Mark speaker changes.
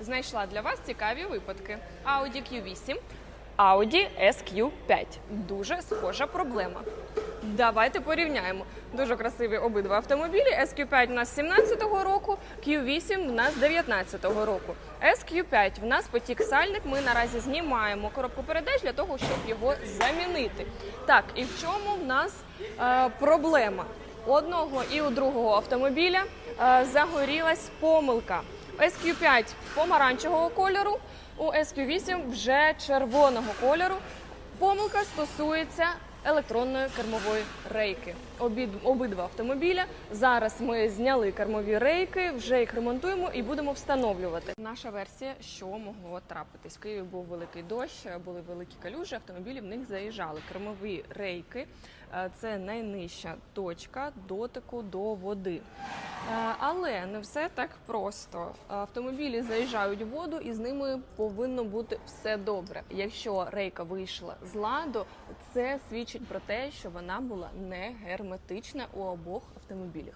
Speaker 1: Знайшла для вас цікаві випадки. Audi Q8, Audi SQ5. Дуже схожа проблема. Давайте порівняємо. Дуже красиві обидва автомобілі. SQ5 у нас 17-го року, Q8 у нас 19-го року. SQ5 в нас потік сальник. Ми наразі знімаємо коробку передач для того, щоб його замінити. Так, і в чому в нас е, проблема? У одного і у другого автомобіля е, загорілась помилка. У SQ5 помаранчевого кольору, у SQ8 вже червоного кольору. Помилка стосується електронної кермової рейки. Обід, обидва автомобіля. Зараз ми зняли кермові рейки, вже їх ремонтуємо і будемо встановлювати. Наша версія, що могло трапитись. В Києві був великий дощ, були великі калюжі, автомобілі в них заїжджали. Кермові рейки е, це найнижча точка дотику до води. Е, Але не все так просто. Автомобілі заїжджають в воду, і з ними повинно бути все добре. Якщо рейка вийшла з ладу, це свідчить про те, що вона була не герметична у обох автомобілях.